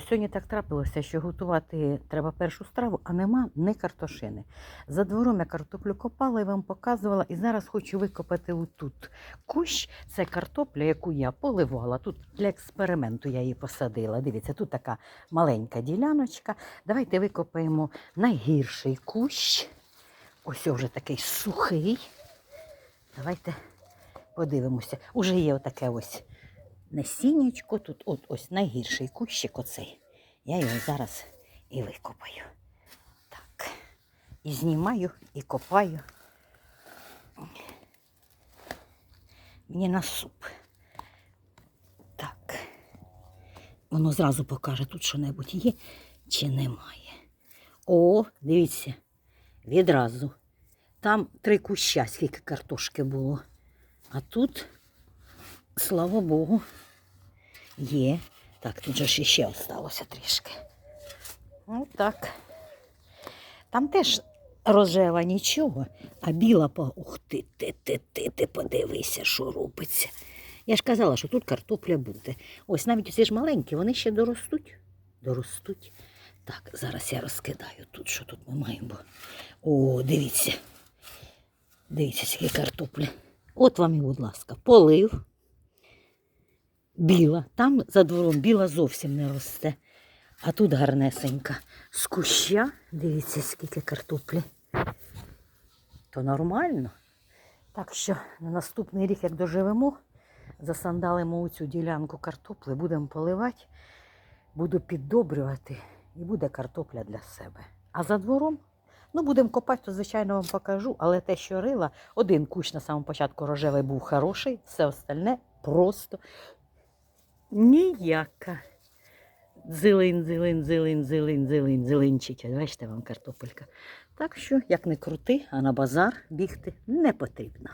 Сьогодні так трапилося, що готувати треба першу страву, а нема ні картошини. За двором я картоплю копала і вам показувала, і зараз хочу викопати отут кущ. Це картопля, яку я поливала. Тут для експерименту я її посадила. Дивіться, тут така маленька діляночка. Давайте викопаємо найгірший кущ. Ось вже такий сухий. Давайте подивимося. Уже є отаке ось насіннячко. Тут от ось найгірший кущик оцей. Я його зараз і викопаю. Так. І знімаю, і копаю. Мені на суп. Так. Воно зразу покаже, тут що-небудь є чи немає. О, дивіться, відразу. Там три куща, скільки картошки було. А тут Слава Богу, є. Так, тут же ще осталося трішки. Ну так. Там теж рожева нічого, а біла по. Ух ти, ти, ти, ти, ти подивися, що робиться. Я ж казала, що тут картопля буде. Ось навіть ці ж маленькі, вони ще доростуть. Доростуть. Так, зараз я розкидаю тут, що тут ми маємо. О, дивіться. Дивіться, скільки картопля. От вам і, будь ласка, полив біла. Там за двором біла зовсім не росте. А тут гарнесенька. З куща, дивіться, скільки картоплі. То нормально. Так що на наступний рік, як доживемо, засандалимо у цю ділянку картопли, будемо поливати, буду піддобрювати і буде картопля для себе. А за двором, ну будемо копати, то звичайно вам покажу, але те, що рила, один кущ на самому початку рожевий був хороший, все остальне просто ніяка. Зелень, зелень, зелень, зелень, зелень, зеленчики. Бачите вам картопелька. Так що, як не крути, а на базар бігти не потрібно.